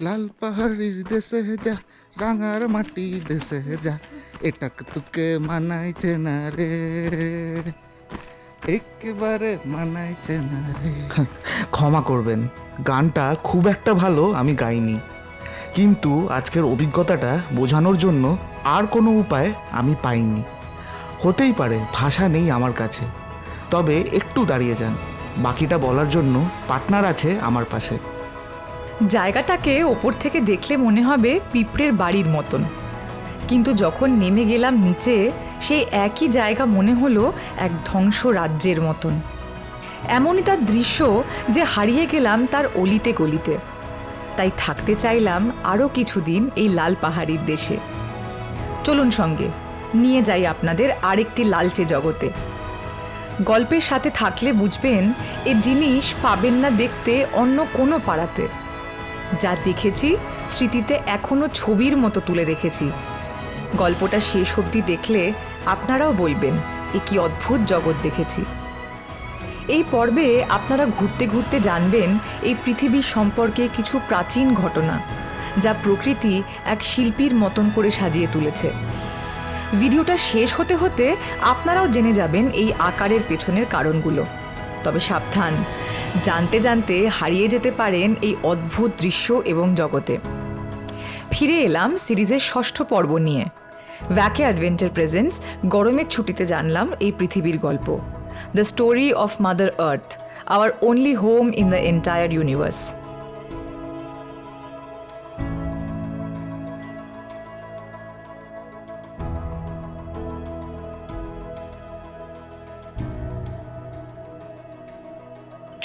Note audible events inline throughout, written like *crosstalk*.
লাল পাহাড়ির দেশে যা রাঙার মাটি দেশে যা এটাক তোকে মানাইছে না রে একেবারে মানাইছে না রে ক্ষমা করবেন গানটা খুব একটা ভালো, আমি গাইনি। কিন্তু আজকের অভিজ্ঞতাটা বোঝানোর জন্য আর কোনো উপায় আমি পাইনি। হতেই পারে, ভাষা নেই আমার কাছে। তবে একটু দাঁড়িয়ে যান, বাকিটা বলার জন্য পার্টনার আছে আমার পাশে। জায়গাটাকে ওপর থেকে দেখলে মনে হবে পিঁপড়ের বাড়ির মতন। কিন্তু যখন নেমে গেলাম নিচে, সেই একই জায়গা মনে হলো এক ধ্বংস রাজ্যের মতন। এমনই তার দৃশ্য যে হারিয়ে গেলাম তার অলিতে গলিতে। তাই থাকতে চাইলাম আরও কিছুদিন এই লাল পাহাড়ির দেশে। চলুন সঙ্গে, নিয়ে যাই আপনাদের আরেকটি লালচে জগতে। গল্পের সাথে থাকলে বুঝবেন, এ জিনিস পাবেন না দেখতে অন্য কোনো পাড়াতে। যা দেখেছি, স্মৃতিতে এখনও ছবির মতো তুলে রেখেছি। গল্পটা শেষ অবধি দেখলে আপনারাও বলবেন, এ কি অদ্ভুত জগৎ দেখেছি। এই পর্বে আপনারা ঘুরতে ঘুরতে জানবেন এই পৃথিবীর সম্পর্কে কিছু প্রাচীন ঘটনা, যা প্রকৃতি এক শিল্পীর মতন করে সাজিয়ে তুলেছে। ভিডিওটা শেষ হতে হতে আপনারাও জেনে যাবেন এই আকারের পেছনের কারণগুলো। তবে সাবধান জানতে জানতে হারিয়ে যেতে পারেন এই অদ্ভুত দৃশ্য এবং জগতে। ফিরে এলাম সিরিজের ষষ্ঠ পর্ব নিয়ে। ভ্যাকে অ্যাডভেঞ্চার প্রেজেন্টস গরমের ছুটিতে জানলাম এই পৃথিবীর গল্প। The story of mother earth our only home in the entire universe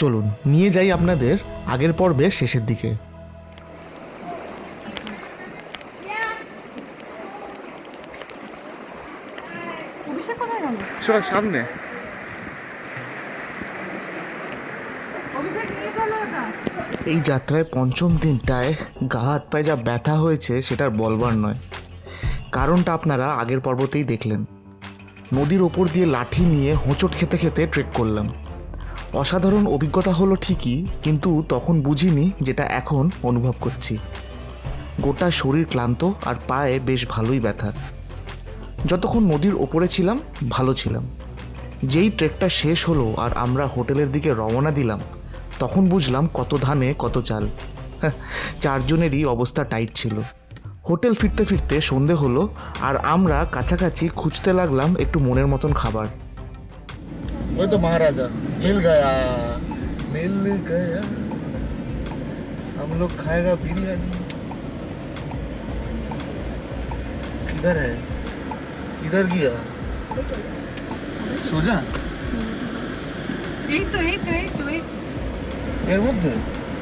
চলুন নিয়ে যাই আপনাদের আগের পর্বের শেষের দিকে। সামনে। এই যাত্রায় পঞ্চম দিনটায় গা হাত পায়ে যা ব্যথা হয়েছে সেটার বলবার নয়। কারণটা আপনারা আগের পর্বতেই দেখলেন। নদীর ওপর দিয়ে লাঠি নিয়ে হোঁচট খেতে খেতে ট্রেক করলাম। অসাধারণ অভিজ্ঞতা হলো ঠিকই কিন্তু তখন বুঝিনি যেটা এখন অনুভব করছি। গোটা শরীর ক্লান্ত আর পায়ে বেশ ভালোই ব্যথা। যতক্ষণ নদীর ওপরে ছিলাম ভালো ছিলাম। যেই ট্রেকটা শেষ হলো আর আমরা হোটেলের দিকে রওনা দিলাম তখন বুঝলাম কত ধানে কত চাল। হ্যাঁ, চারজনেরই অবস্থা টাইট ছিল। হোটেল ফিরতে ফিরতে সন্ধে হলো আর আমরা কাছাকাছি খুঁজতে লাগলাম একটু মনের মতন খাবার। ওই তো মহারাজা মিল গয়া মিল গয়া हम लोग खाएगा बिरयानी किधर है किधर गया সোজা এই তো এই তো এই তো এই এর মধ্যে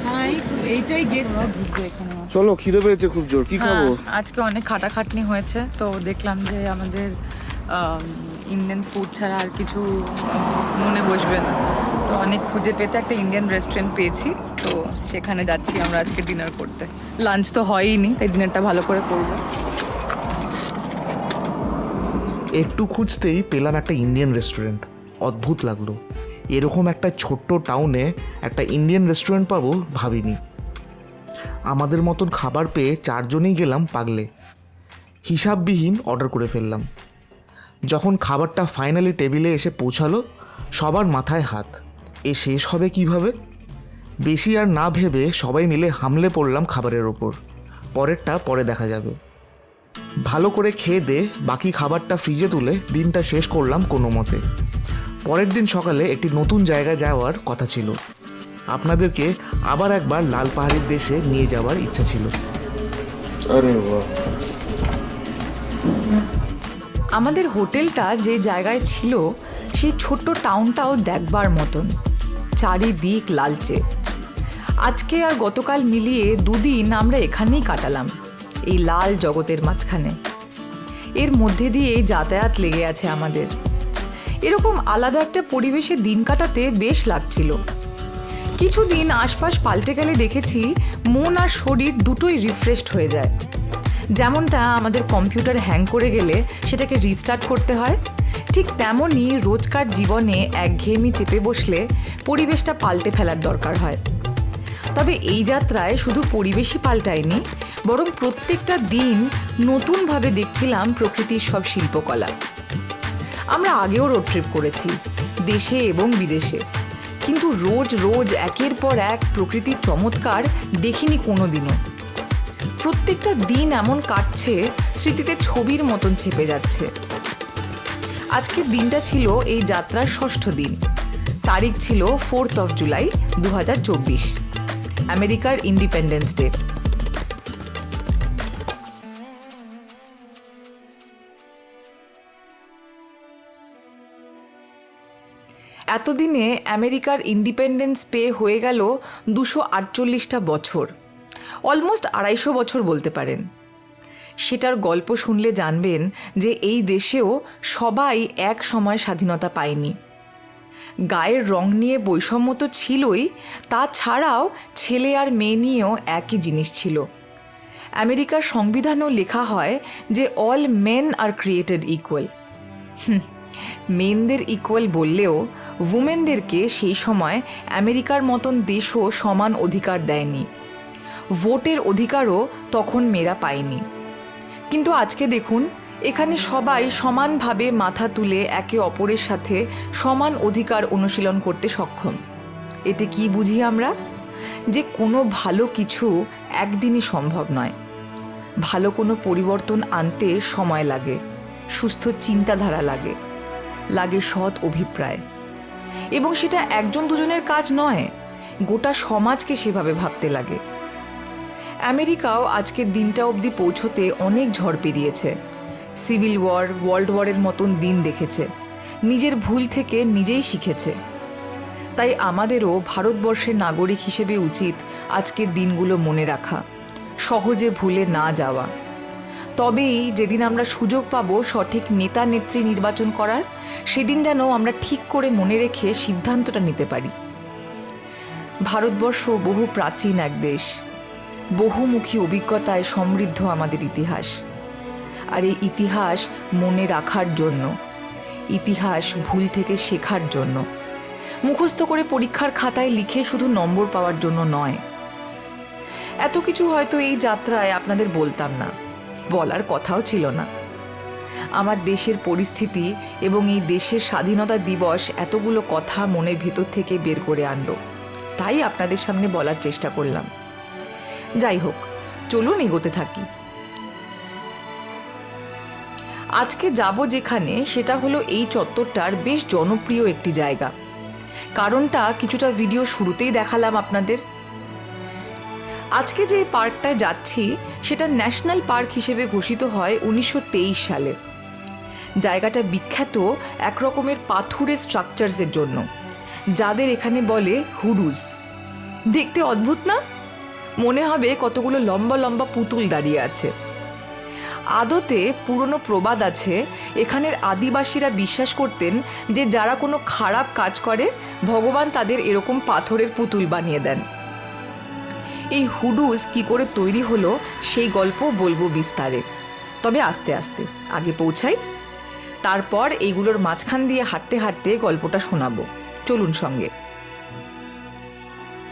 হ্যাঁ এই তো এইটাই গেট ঢুকবে এখানে চলো খিদে পেয়েছে খুব জোর কি খাবো হ্যাঁ, আজকে অনেক খাটাখাটনি হয়েছে তো দেখলাম যে আমাদের ইন্ডিয়ান ফুড ছাড়া আর কিছু মনে বসবে না। তো অনেক খুঁজে পেতে একটা ইন্ডিয়ান রেস্টুরেন্ট পেয়েছি। তো সেখানে যাচ্ছি আমরা আজকে ডিনার করতে। লাঞ্চ তো হয়ইনি, তাই ডিনারটা ভালো করে করব। একটু খুঁজতেই পেলাম একটা ইন্ডিয়ান রেস্টুরেন্ট অদ্ভুত লাগল। এরকম একটা ছোট্ট টাউনে একটা ইন্ডিয়ান রেস্টুরেন্ট পাবো ভাবিনি। আমাদের মতন খাবার পেয়ে চারজনেই গেলাম পাগলে। হিসাববিহীন অর্ডার করে ফেললাম। যখন খাবারটা ফাইনালি টেবিলে এসে পৌঁছালো, সবার মাথায় হাত। এ শেষ হবে কীভাবে? বেশি আর না ভেবে সবাই মিলে হামলে পড়লাম খাবারের ওপর। পরেরটা পরে দেখা যাবে। ভালো করে খেয়ে দে, বাকি খাবারটা ফ্রিজে তুলে দিনটা শেষ করলাম কোনো মতে। পরের দিন সকালে একটি নতুন জায়গায় যাওয়ার কথা ছিল। আপনাদেরকে আবার একবার লাল পাহাড়ির দেশে নিয়ে যাওয়ার ইচ্ছা ছিল। আরে বাহ। আমাদের হোটেলটা যে জায়গায় ছিল, সেই ছোট্ট টাউনটাও দেখবার মতন। চারিদিক লালচে। আজকে আর গতকাল মিলিয়ে দুদিন আমরা এখানেই কাটালাম, এই লাল জগতের মাঝখানে। এর মধ্যে দিয়েই যাতায়াত লেগে আছে আমাদের। এরকম আলাদা একটা পরিবেশে দিন কাটাতে বেশ লাগছিল। কিছুদিন আশপাশ পাল্টে গেলে দেখেছি মন আর শরীর দুটোই রিফ্রেশড হয়ে যায়। যেমনটা আমাদের কম্পিউটার হ্যাং করে গেলে সেটাকে রিস্টার্ট করতে হয়, ঠিক তেমনই রোজকার জীবনে একঘেয়েমি চেপে বসলে পরিবেশটা পাল্টে ফেলার দরকার হয়। তবে এই যাত্রায় শুধু পরিবেশই পাল্টায়নি, বরং প্রত্যেকটা দিন নতুনভাবে দেখছিলাম প্রকৃতির সব শিল্পকলা। আমরা আগেও রোড ট্রিপ করেছি, দেশে এবং বিদেশে। কিন্তু রোজ রোজ একের পর এক প্রকৃতির চমৎকার দেখিনি কোনো দিনও প্রত্যেকটা দিন এমন কাটছে, স্মৃতিতে ছবির মতন ছেপে যাচ্ছে। আজকের দিনটা ছিল এই যাত্রার ষষ্ঠ দিন। তারিখ ছিল ফোর্থ অফ জুলাই দু হাজার চব্বিশ। আমেরিকার ইন্ডিপেন্ডেন্স ডে। এতদিনে আমেরিকার ইন্ডিপেন্ডেন্স পেয়ে হয়ে গেল দুশো আটচল্লিশটা বছর। অলমোস্ট আড়াইশো বছর বলতে পারেন। সেটার গল্প শুনলে জানবেন যে এই দেশেও সবাই এক সময় স্বাধীনতা পায়নি। গায়ের রং নিয়ে বৈষম্য তো ছিলই, তাছাড়াও ছেলে আর মেয়ে নিয়েও একই জিনিস ছিল। আমেরিকার সংবিধানেও লেখা হয় যে all men are created equal. মেনদের equal বললেও উমেনদেরকে সেই সময় আমেরিকার মতন দেশও সমান অধিকার দেয়নি। ভোটের অধিকারও তখন মেয়েরা পায়নি। কিন্তু আজকে দেখুন, এখানে সবাই সমানভাবে মাথা তুলে একে অপরের সাথে সমান অধিকার অনুশীলন করতে সক্ষম। এতে কি বুঝি আমরা? যে কোনো ভালো কিছু একদিনই সম্ভব নয়। ভালো কোনো পরিবর্তন আনতে সময় লাগে, সুস্থ চিন্তাধারা লাগে লাগে সৎ অভিপ্রায়। এবং সেটা একজন দুজনের কাজ নয়, গোটা সমাজকে সেভাবে ভাবতে লাগে। আমেরিকাও আজকের দিনটা অবধি পৌঁছতে অনেক ঝড় পেরিয়েছে। সিভিল ওয়ার, ওয়ার্ল্ড ওয়ারের মতন দিন দেখেছে। নিজের ভুল থেকে নিজেই শিখেছে। তাই আমাদেরও ভারতবর্ষের নাগরিক হিসেবে উচিত আজকের দিনগুলো মনে রাখা, সহজে ভুলে না যাওয়া। তবেই যেদিন আমরা সুযোগ পাব সঠিক নেতা নেত্রী নির্বাচন করার, সেদিন যেন আমরা ঠিক করে মনে রেখে সিদ্ধান্তটা নিতে পারি। ভারতবর্ষ বহু প্রাচীন এক দেশ। বহুমুখী অভিজ্ঞতায় সমৃদ্ধ আমাদের ইতিহাস। আর এই ইতিহাস মনে রাখার জন্য, ইতিহাস ভুল থেকে শেখার জন্য, মুখস্থ করে পরীক্ষার খাতায় লিখে শুধু নম্বর পাওয়ার জন্য নয়। এত কিছু হয়তো এই যাত্রায় আপনাদের বলতাম না, বলার কথাও ছিল না। আমার দেশের পরিস্থিতি এবং এই দেশের স্বাধীনতা দিবস এতগুলো কথা মনের ভেতর থেকে বের করে আনলো, তাই আপনাদের সামনে বলার চেষ্টা করলাম। যাই হোক, চলুন এগোতে থাকি। আজকে যাব যেখানে সেটা হলো এই চত্বরটার বেশ জনপ্রিয় একটি জায়গা। কারণটা কিছুটা ভিডিও শুরুতেই দেখালাম আপনাদের। আজকে যে পার্কটায় যাচ্ছি, সেটা ন্যাশনাল পার্ক হিসেবে ঘোষিত হয় উনিশশো তেইশ সালে। জায়গাটা বিখ্যাত এক রকমের পাথুরে স্ট্রাকচারসের জন্য, যাদের এখানে বলে হুডুস। দেখতে অদ্ভুত না? মনে হবে কতগুলো লম্বা লম্বা পুতুল দাঁড়িয়ে আছে। আদতে পুরনো প্রবাদ আছে, এখানের আদিবাসীরা বিশ্বাস করতেন যে যারা কোনো খারাপ কাজ করে, ভগবান তাদের এরকম পাথরের পুতুল বানিয়ে দেন। এই হুডুস কি করে তৈরি হলো, সেই গল্প বলব বিস্তারে। তবে আস্তে আস্তে, আগে পৌঁছাই। তারপর এইগুলোর মাঝখান দিয়ে হাঁটতে হাঁটতে গল্পটা শোনাবো। চলুন সঙ্গে।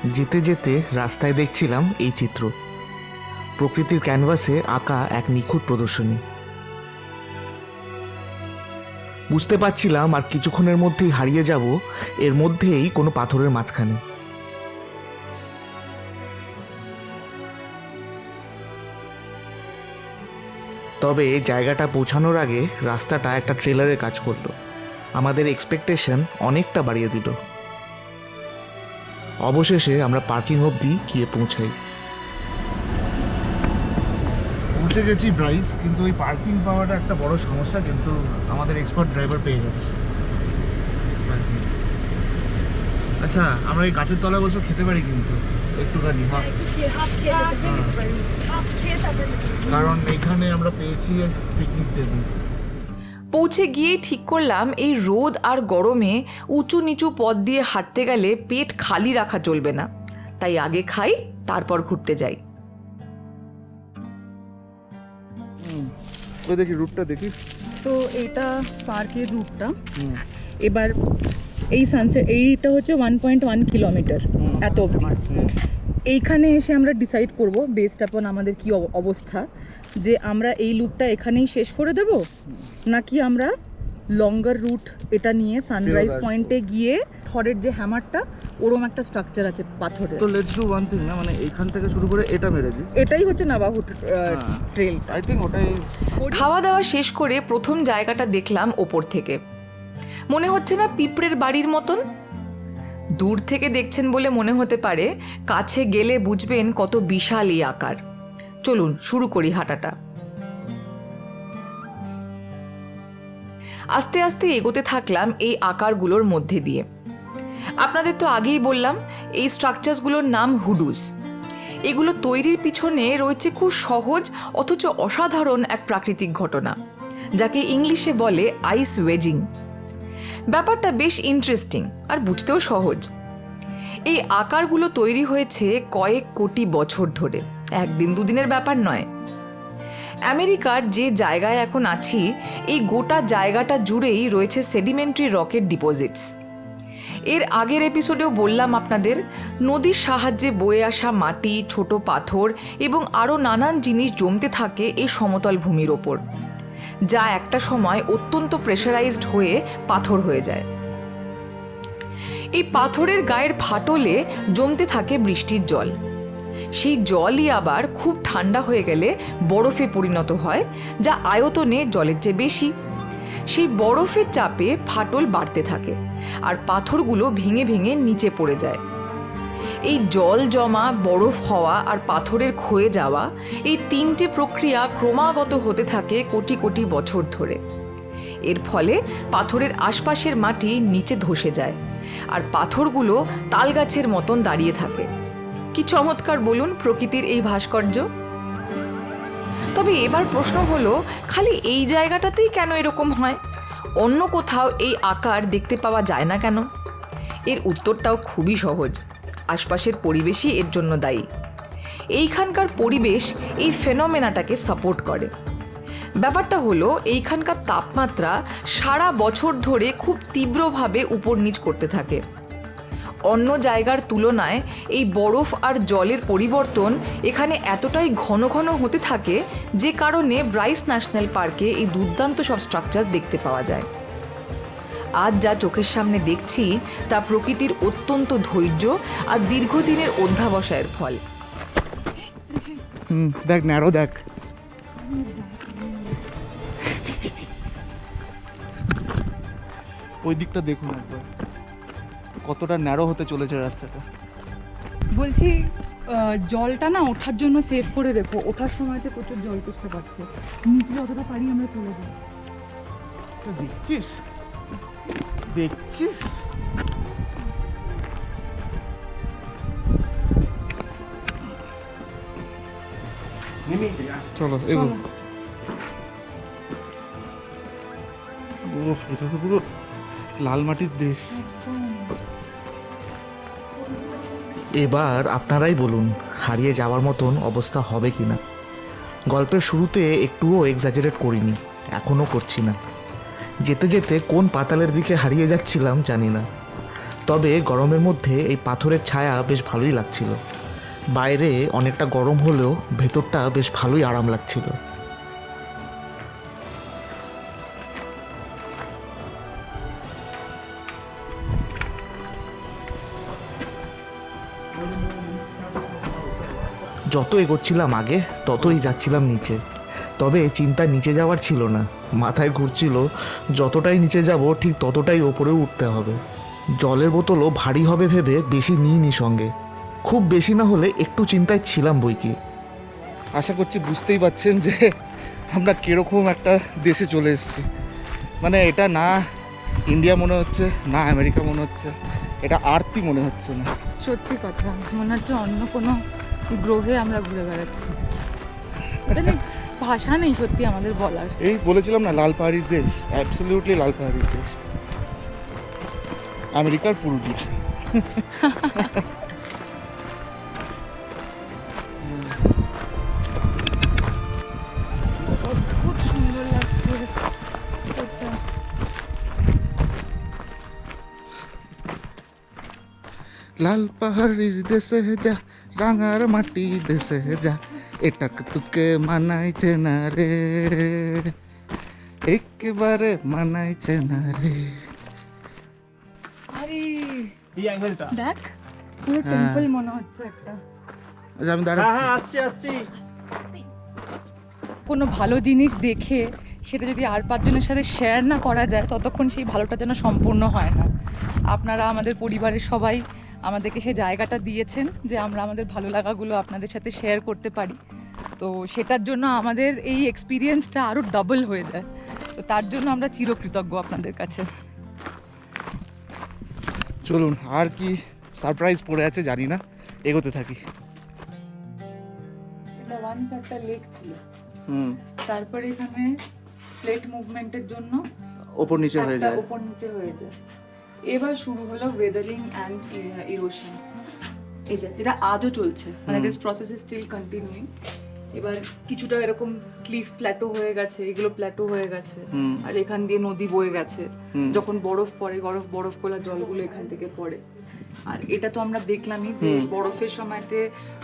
যেতে যেতে রাস্তায় দেখছিলাম এই চিত্র। প্রকৃতির ক্যানভাসে আঁকা এক নিখুঁত প্রদর্শনী। বুঝতে পারছিলাম আর কিছুক্ষণের মধ্যেই হারিয়ে যাব, এর মধ্যেই কোনো পাথরের মাঝখানে। তবে জায়গাটা পৌঁছানোর আগে রাস্তাটা একটা ট্রেলারে কাজ করল। আমাদের এক্সপেকটেশন অনেকটা বাড়িয়ে দিল। অবশেষে আমরা পার্কিং অবধি গিয়ে পৌঁছাই। পৌঁছে গেছি ব্রাইস কিন্তু ওই পার্কিং পাওয়াটা একটা বড় সমস্যা কিন্তু আমাদের এক্সপার্ট ড্রাইভার পেয়ে গেছে। আচ্ছা আমরা এই গাছের তলায় বসে খেতে পারি কিন্তু একটুখানি কারণ এইখানে আমরা পেয়েছি পিকনিক টেবিল পৌঁছে গিয়েই ঠিক করলাম এই রোদ আর গরমে উঁচু নিচু পথ দিয়ে হাঁটতে গেলে পেট খালি রাখা চলবে না। তাই আগে খাই তারপর ঘুরতে যাই। ওই দেখি রুটটা দেখি। তো এটা পার্কের রুটটা। এবার এই সানসেট এইটা হচ্ছে ওয়ান পয়েন্ট ওয়ান কিলোমিটার এত অবধি। এইখানে এসে আমরা ডিসাইড করব বেস্ট আপন আমাদের কি অব- অবস্থা। যে আমরা এই লুপটা এখানেই শেষ করে দেব? নাকি আমরা লঙ্গার রুট এটা নিয়ে সানরাইজ পয়েন্টে গিয়ে থরের যে হ্যামারটা ওরম একটা স্ট্রাকচার আছে পাথরের। তো লেটস ডু ওয়ান থিং না? মানে এইখান থেকে শুরু করে এটা মেরে দিই। এটাই হচ্ছে নাবাহুট হ্যাঁ। ট্রেলটা আই থিঙ্ক ওটাই খাওয়া দাওয়া শেষ করে প্রথম জায়গাটা দেখলাম ওপর থেকে। মনে হচ্ছে না পিঁপড়ের বাড়ির মতন? দূর থেকে দেখছেন বলে মনে হতে পারে কাছে গেলে বুঝবেন কত বিশাল এই আকার। চলুন, শুরু করি হাঁটাটা। আস্তে আস্তে এগোতে থাকলাম এই আকারগুলোর মধ্যে দিয়ে। আপনাদের তো আগেই বললাম, এই স্ট্রাকচারসগুলোর নাম হুডুস। এগুলো তৈরির পিছনে রয়েছে খুব সহজ অথচ অসাধারণ এক প্রাকৃতিক ঘটনা, যাকে ইংলিশে বলে আইস ওয়েজিং। ব্যাপারটা বেশ ইন্টারেস্টিং আর বুঝতেও সহজ। এই আকারগুলো তৈরি হয়েছে কয়েক কোটি বছর ধরে। একদিন দুদিনের ব্যাপার নয়। আমেরিকার যে জায়গায় এখন আছি, এই গোটা জায়গাটা জুড়েই রয়েছে সেডিমেন্টারি রকেট ডিপোজিটস এর আগের এপিসোডেও বললাম আপনাদের, নদীর সাহায্যে বয়ে আসা মাটি, ছোট পাথর এবং আরও নানান জিনিস জমতে থাকে এই সমতল ভূমির ওপর, যা একটা সময় অত্যন্ত প্রেশারাইজড হয়ে পাথর হয়ে যায়। এই পাথরের গায়ের ফাটলে জমতে থাকে বৃষ্টির জল। সেই জলই আবার খুব ঠান্ডা হয়ে গেলে বরফে পরিণত হয়, যা আয়তনে জলের চেয়ে বেশি। সেই বরফের চাপে ফাটল বাড়তে থাকে আর পাথরগুলো ভেঙে ভেঙে নিচে পড়ে যায়। এই জল জমা, বরফ হওয়া আর পাথরের ক্ষয়ে যাওয়া এই তিনটে প্রক্রিয়া ক্রমাগত হতে থাকে কোটি কোটি বছর ধরে। এর ফলে পাথরের আশপাশের মাটি নিচে ধসে যায় আর পাথরগুলো তালগাছের মতন দাঁড়িয়ে থাকে। কি চমৎকার বলুন প্রকৃতির এই ভাস্কর্য। তবে এবার প্রশ্ন হলো, খালি এই জায়গাটাতেই কেন এরকম হয়? অন্য কোথাও এই আকার দেখতে পাওয়া যায় না কেন? এর উত্তরটাও খুবই সহজ। আশপাশের পরিবেশই এর জন্য দায়ী। এইখানকার পরিবেশ এই ফেনোমেনাটাকে সাপোর্ট করে। ব্যাপারটা হলো, এইখানকার তাপমাত্রা সারা বছর ধরে খুব তীব্রভাবে উপর নিচ করতে থাকে। অন্য জায়গার তুলনায় এই বরফ আর জলের পরিবর্তন এখানে এতটাই ঘন ঘন হতে থাকে যে কারণে ব্রাইস ন্যাশনাল পার্কে এই দুর্দান্ত সব স্ট্রাকচার দেখতে পাওয়া যায়। আজ যা চোখের সামনে দেখছি তা প্রকৃতির অত্যন্ত ধৈর্য আর দীর্ঘদিনের অধ্যাবসায়ের ফল। দেখ দেখ। ওই দিকটা দেখুন একবার। কতটা ন্যারো হতে চলেছে রাস্তাটা? বলছি জলটা না ওঠার জন্য সেভ করে রেখো। ওঠার সময়তে প্রচুর জল করতে পারছে। নিচে যতটা পারি আমরা চলে যাই। দেখছিস? দেখছিস? চলো এগো। এটা তো পুরো লাল মাটির দেশ। এবার আপনারাই বলুন, হারিয়ে যাওয়ার মতন অবস্থা হবে কি না গল্পের শুরুতে একটুও এক্সাজারেট করিনি, এখনও করছি না। যেতে যেতে কোন পাতালের দিকে হারিয়ে যাচ্ছিলাম জানি না। তবে গরমের মধ্যে এই পাথরের ছায়া বেশ ভালোই লাগছিল। বাইরে অনেকটা গরম হলেও ভেতরটা বেশ ভালোই আরাম লাগছিল। যত এগোচ্ছিলাম আগে ততই যাচ্ছিলাম নিচে। তবে চিন্তা নিচে যাওয়ার ছিল না। মাথায় ঘুরছিল যতটাই নিচে যাব ঠিক ততটাই ওপরেও উঠতে হবে। জলের বোতলও ভারী হবে ভেবে বেশি নিইনি সঙ্গে। খুব বেশি না হলে একটু চিন্তায় ছিলাম বই কি আশা করছি বুঝতেই পাচ্ছেন যে আমরা কীরকম একটা দেশে চলে এসেছি। মানে এটা না ইন্ডিয়া মনে হচ্ছে না আমেরিকা মনে হচ্ছে এটা আরতি মনে হচ্ছে না। সত্যি কথা মনে হচ্ছে অন্য কোনো গ্রহে আমরা ঘুরে বেড়াচ্ছি। মানে ভাষা নেই সত্যি আমাদের বলার। এই বলেছিলাম না, লাল পাহাড়ির দেশ অ্যাবসলিউটলি লাল পাহাড়ির দেশ। আমেরিকার পুরুলিয়া। লাল পাহাড়ির দেশে যা রাঙার মাটি দেশে যা এটাক তোকে মানাইছে না রে। একেবারে মানাইছে না রে। আরে এই অ্যাঙ্গেলটা। দেখ পুরো হ্যাঁ। টেম্পল মনে হচ্ছে একটা। আচ্ছা আমি হ্যাঁ হ্যাঁ আসছি আসছি। কোনো ভালো জিনিস দেখে সেটা যদি আর পাঁচজনের সাথে শেয়ার না করা যায় ততক্ষণ সেই ভালোটা যেন সম্পূর্ণ হয় না। আপনারা আমাদের পরিবারের সবাই আমাদেরকে সেই জায়গাটা দিয়েছেন যে আমরা আমাদের ভালো লাগাগুলো আপনাদের সাথে শেয়ার করতে পারি। তো সেটার জন্য আমাদের এই এক্সপিরিয়েন্সটা আরও ডাবল হয়ে যায়। তো তার জন্য আমরা চিরকৃতজ্ঞ আপনাদের কাছে। চলুন আর কি সারপ্রাইজ পড়ে আছে জানি না এগোতে থাকি। এটা ওয়ান্স একটা লেক ছিল। হুম। তারপরে এখানে প্লেট মুভমেন্টের জন্য ওপর নিচে হয়ে যায়। উপর নিচে হয়ে যায়। এবার শুরু হলো ওয়েদারিং অ্যান্ড ইরোশন এই যে যেটা আজও চলছে। মানে this process is still continuing এবার কিছুটা এরকম ক্লিফ প্ল্যাটো হয়ে গেছে এগুলো প্ল্যাটো হয়ে গেছে। আর এখান দিয়ে নদী বয়ে গেছে। যখন বরফ পড়ে বরফ বরফ গোলা জলগুলো এখান থেকে পড়ে। আর এটা তো আমরা দেখলামই যে বরফের সময়তে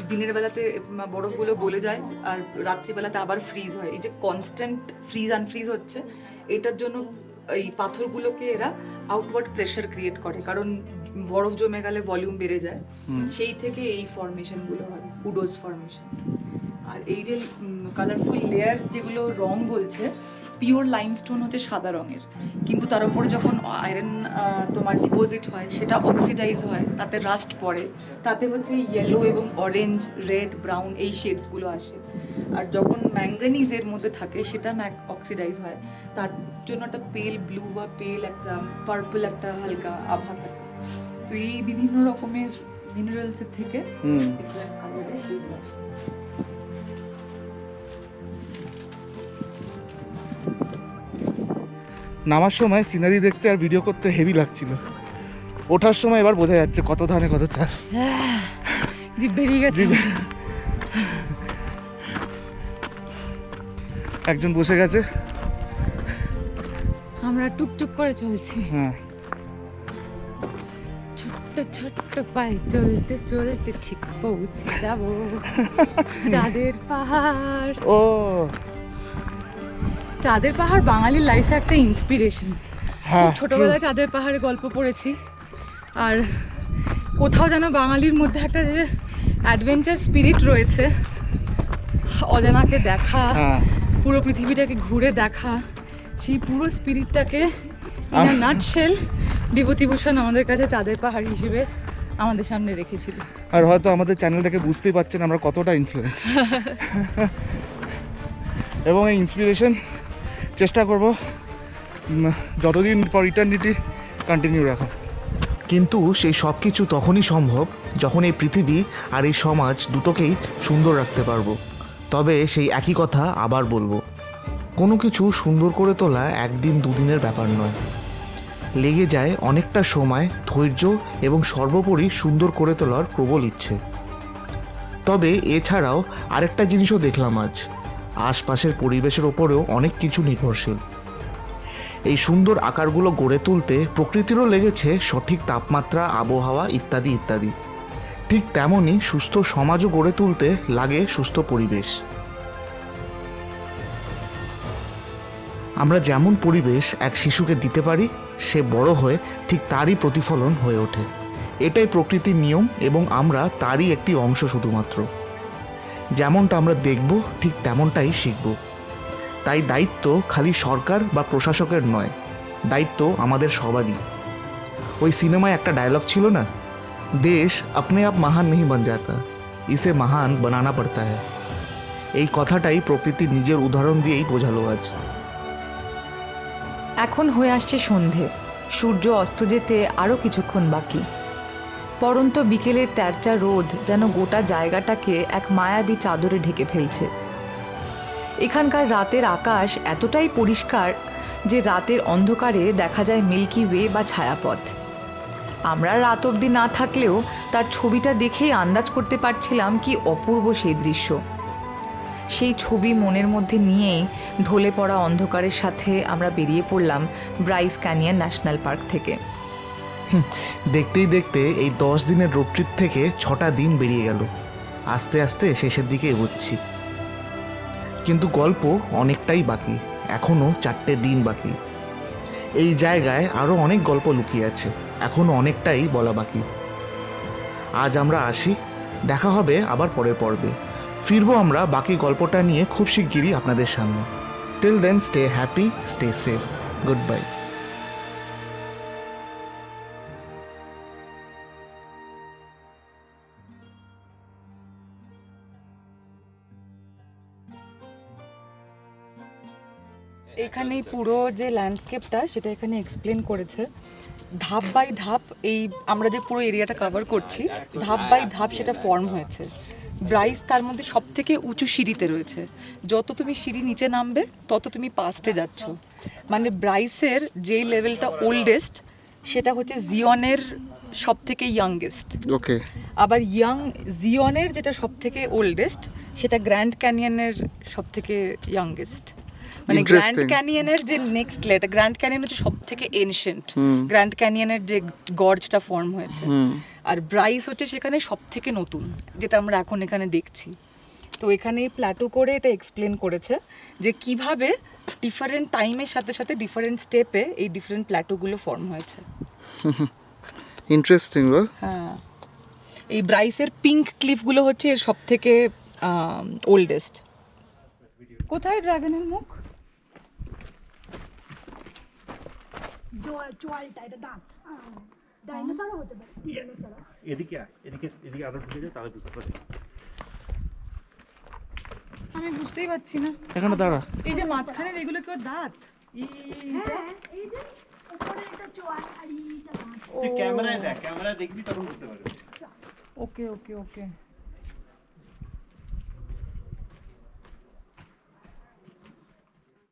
দিনের বেলাতে বরফগুলো গলে যায় আর রাত্রিবেলাতে আবার ফ্রিজ হয়। এই যে কনস্ট্যান্ট ফ্রিজ আনফ্রিজ হচ্ছে এটার জন্য এই পাথরগুলোকে এরা আউটওয়ার্ড প্রেশার ক্রিয়েট করে কারণ বরফ জমে গেলে ভলিউম বেড়ে যায়। সেই থেকে এই ফর্মেশনগুলো হয় উডোজ ফর্মেশন আর এই যে কালারফুল লেয়ার্স যেগুলো রং বলছে পিওর লাইমস্টোন হচ্ছে সাদা রঙের। কিন্তু তার উপরে যখন আয়রন তোমার ডিপোজিট হয় সেটা অক্সিডাইজ হয় তাতে রাস্ট পড়ে। তাতে হচ্ছে ইয়েলো এবং অরেঞ্জ রেড ব্রাউন এই শেডসগুলো আসে। আর যখন ম্যাঙ্গানিজ এর মধ্যে থাকে সেটা ম্যাক অক্সিডাইজ হয়। তার জন্য একটা পেল ব্লু বা পেল একটা পার্পল একটা হালকা আভা থাকে। তো এই বিভিন্ন রকমের মিনারেলসের থেকে কালারের শেডস আসে নামার সময় সিনারি দেখতে আর ভিডিও করতে হেভি লাগছিল। ওঠার সময় এবার বোঝা যাচ্ছে কত ধানে কত চাল। বেরিয়ে গেছে। একজন বসে গেছে। আমরা টুকটুক করে চলছি। হ্যাঁ। ছোট্ট ছোট্ট পায়ে চলতে চলতে ঠিক পৌঁছে যাব। *laughs* চাঁদের পাহাড়। ও। চাঁদের পাহাড় বাঙালির লাইফে একটা ইন্সপিরেশন হ্যাঁ ছোটবেলায় চাঁদের পাহাড়ে গল্প পড়েছি। আর কোথাও যেন বাঙালির মধ্যে একটা যে অ্যাডভেঞ্চার স্পিরিট রয়েছে অজানাকে দেখা হ্যাঁ। পুরো পৃথিবীটাকে ঘুরে দেখা। সেই পুরো স্পিরিটটাকে। নাটশেল বিভূতিভূষণ আমাদের কাছে চাঁদের পাহাড় হিসেবে আমাদের সামনে রেখেছিল। আর হয়তো আমাদের চ্যানেলটাকে বুঝতেই পারছেন আমরা কতটা ইনফ্লুয়েন্স *laughs* এবং এই ইন্সপিরেশন চেষ্টা করব যতদিন পর ইটার্নিটি কন্টিনিউ রাখা কিন্তু সেই সব কিছু তখনই সম্ভব যখন এই পৃথিবী আর এই সমাজ দুটোকেই সুন্দর রাখতে পারব। তবে সেই একই কথা আবার বলব। কোনো কিছু সুন্দর করে তোলা একদিন দুদিনের ব্যাপার নয়। লেগে যায় অনেকটা সময়, ধৈর্য এবং সর্বোপরি সুন্দর করে তোলার প্রবল ইচ্ছে। তবে এছাড়াও আরেকটা জিনিসও দেখলাম আজ। আশপাশের পরিবেশের ওপরেও অনেক কিছু নির্ভরশীল। এই সুন্দর আকারগুলো গড়ে তুলতে প্রকৃতিরও লেগেছে সঠিক তাপমাত্রা, আবহাওয়া ইত্যাদি ইত্যাদি। ঠিক তেমনই সুস্থ সমাজও গড়ে তুলতে লাগে সুস্থ পরিবেশ। আমরা যেমন পরিবেশ এক শিশুকে দিতে পারি, সে বড় হয়ে ঠিক তারই প্রতিফলন হয়ে ওঠে। এটাই প্রকৃতির নিয়ম এবং আমরা তারই একটি অংশ শুধুমাত্র। যেমনটা আমরা দেখব, ঠিক তেমনটাই শিখব। তাই দায়িত্ব খালি সরকার বা প্রশাসকের নয়, দায়িত্ব আমাদের সবারই। ওই সিনেমায় একটা ডায়লগ ছিল না? দেশ আপনি আপ মহান নেই বন যাতা ইসে মহান বানানা পড়তা হ্যায়। এই কথাটাই প্রকৃতির নিজের উদাহরণ দিয়েই বোঝালো আজ। এখন হয়ে আসছে সন্ধে। সূর্য অস্ত যেতে আরও কিছুক্ষণ বাকি। পরন্ত বিকেলের তেরচা রোদ যেন গোটা জায়গাটাকে এক মায়াবী চাদরে ঢেকে ফেলছে। এখানকার রাতের আকাশ এতটাই পরিষ্কার যে রাতের অন্ধকারে দেখা যায় মিল্কি ওয়ে বা ছায়াপথ। আমরা রাত অবধি না থাকলেও তার ছবিটা দেখেই আন্দাজ করতে পারছিলাম কি অপূর্ব সেই দৃশ্য। সেই ছবি মনের মধ্যে নিয়েই ঢলে পড়া অন্ধকারের সাথে আমরা বেরিয়ে পড়লাম ব্রাইস ক্যানিয়ন ন্যাশনাল পার্ক থেকে। দেখতেই দেখতে এই দশ দিনের রোড ট্রিপ থেকে ছটা দিন বেরিয়ে গেল। আস্তে আস্তে শেষের দিকে এগোচ্ছি। কিন্তু গল্প অনেকটাই বাকি এখনও চারটে দিন বাকি। এই জায়গায় আরও অনেক গল্প লুকিয়ে আছে এখনও অনেকটাই বলা বাকি। আজ আমরা আসি, দেখা হবে আবার পরের পর্বে। ফিরবো আমরা বাকি গল্পটা নিয়ে খুব শিগগিরই আপনাদের সামনে। Till then stay happy stay safe good bye এখানেই পুরো যে ল্যান্ডস্কেপটা সেটা এখানে এক্সপ্লেন করেছে। ধাপ বাই ধাপ এই আমরা যে পুরো এরিয়াটা কভার করছি, ধাপ বাই ধাপ সেটা ফর্ম হয়েছে। ব্রাইস তার মধ্যে সব থেকে উঁচু সিঁড়িতে রয়েছে। যত তুমি সিঁড়ি নিচে নামবে তত তুমি পাস্টে যাচ্ছ। মানে ব্রাইসের যেই লেভেলটা ওল্ডেস্ট সেটা হচ্ছে জিওনের সব থেকে ইয়াংগেস্ট ওকে। আবার ইয়াং জিওনের যেটা সব থেকে ওল্ডেস্ট সেটা গ্র্যান্ড ক্যানিয়নের সব থেকে ইয়াংগেস্ট মানে গ্র্যান্ড ক্যানিয়নের যে নেক্সট লেটার গ্র্যান্ড ক্যানিয়ন হচ্ছে সব থেকে এনশিয়েন্ট গ্র্যান্ড ক্যানিয়নের যে গর্জটা ফর্ম হয়েছে। আর ব্রাইস হচ্ছে সেখানে সব থেকে নতুন যেটা আমরা এখন এখানে দেখছি। তো এখানে প্ল্যাটো করে এটা এক্সপ্লেন করেছে যে কীভাবে ডিফারেন্ট টাইমের সাথে সাথে ডিফারেন্ট স্টেপে এই ডিফারেন্ট প্ল্যাটোগুলো ফর্ম হয়েছে। *laughs* ইন্টারেস্টিং হ্যাঁ। এই ব্রাইসের পিঙ্ক ক্লিফগুলো হচ্ছে এর সব থেকে ওল্ডেস্ট কোথায় ড্রাগনের মুখ? জোয়াল চোয়ালটা এটা দাঁত ডাইনোসরও হতে পারে ডাইনোসর এদিকে এদিকে এদিকে আরও ঢুকে যায় তাহলে বুঝতে পারবে আমি বুঝতেই পারছি না এখানে দাঁড়া এই যে মাঝখানের এগুলো কেউ দাঁত হ্যাঁ এই যে উপরে এটা চোয়াল আর এইটা দাঁত তুই ক্যামেরায় দেখ ক্যামেরায় দেখবি তখন বুঝতে পারবি। ওকে ওকে ওকে।